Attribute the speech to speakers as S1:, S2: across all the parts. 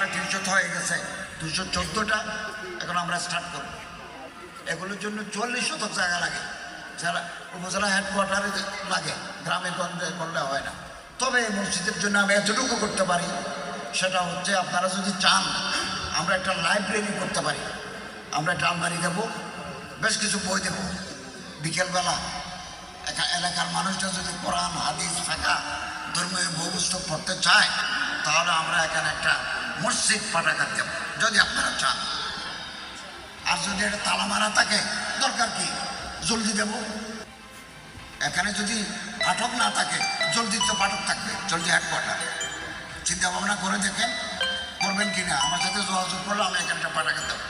S1: তিনশো হয়ে গেছে। দুশো চোদ্দোটা, এখন আমরা স্টার্ট করব। এগুলোর জন্য চল্লিশ শতক জায়গা লাগে। যারা উপজেলা হেডকোয়ার্টারে লাগে, গ্রামে গঞ্জে করলে হয় না। তবে মসজিদের জন্য আমি এতটুকু করতে পারি, সেটা হচ্ছে আপনারা যদি চান, আমরা একটা লাইব্রেরি করতে পারি। আমরা একটা আলমারি দেবো, বেশ কিছু বই দেবো। বিকেলবেলা এলাকার মানুষরা যদি কোরআন, হাদিস ফাঁকা ধর্মীয় বই পুস্তক পড়তে চায়, তাহলে আমরা এখানে একটা মসজিদ পাঠাগার দেব, যদি আপনারা চান। আর যদি এটা তালা মারা থাকে, দরকার কি? জলদি দেব। এখানে যদি পাঠক না থাকে, জলদি তো পাঠক থাকবে। জলদি হেডকোয়ার্টার চিন্তা ভাবনা করে দেখেন, করবেন কি না? আমার সাথে যোগাযোগ করলে আমি এখানটা পাঠাকে দেবো।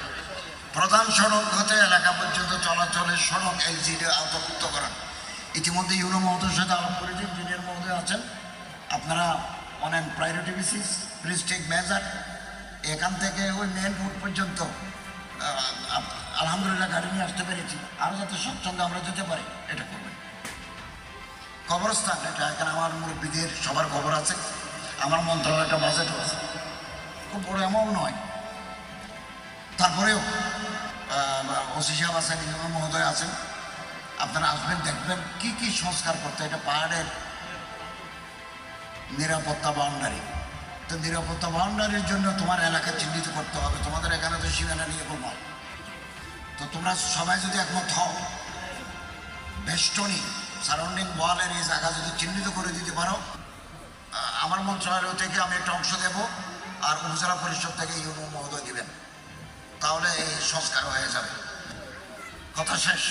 S1: প্রধান সড়ক হতে এলাকা পর্যন্ত চলাচলের সড়ক এই জিডে আওতাভুক্ত করেন ইতিমধ্যে ইউনো মহোদয়ের সাথে আলাপ করেছি, ইঞ্জিনিয়ার মহোদয় আছেন। আপনারা অনেক priority basis please take measure এখান থেকে ওই মেন রোড পর্যন্ত আলহামদুলিল্লাহ গাড়ি নিয়ে আসতে পেরেছি। আরও যাতে সচ্ছন্দে আমরা যেতে পারি, এটা করবেন। কবরস্থান, এটা এখানে আমার মুরব্বীদের সবার খবর আছে। আমার মন্ত্রণালয় একটা আছে। খুব বড় অ্যামাউন্ট নয়। তারপরেও ওসি সাহেব আছেন মহোদয় আছেন। আপনারা আসবেন, দেখবেন কি কি সংস্কার করতে এটা পাহাড়ের নিরাপত্তা বাউন্ডারি। তো নিরাপত্তা বাউন্ডারির জন্য তোমার এলাকা চিহ্নিত করতে হবে। তোমাদের এখানে তো সীমানা নিয়ে প্রমাণ তো তোমরা সবাই যদি একমত হও, বেষ্টনী সারাউন্ডিং ওয়ালের এই জায়গা যদি চিহ্নিত করে দিতে পারো আমার মন্ত্রণালয় থেকে আমি একটা অংশ দেব আর উপজেলা পরিষদ থেকে ইউনো মহোদয় দিবেন। তাহলে এই সংস্কার হয়ে যাবে। কথা শেষ।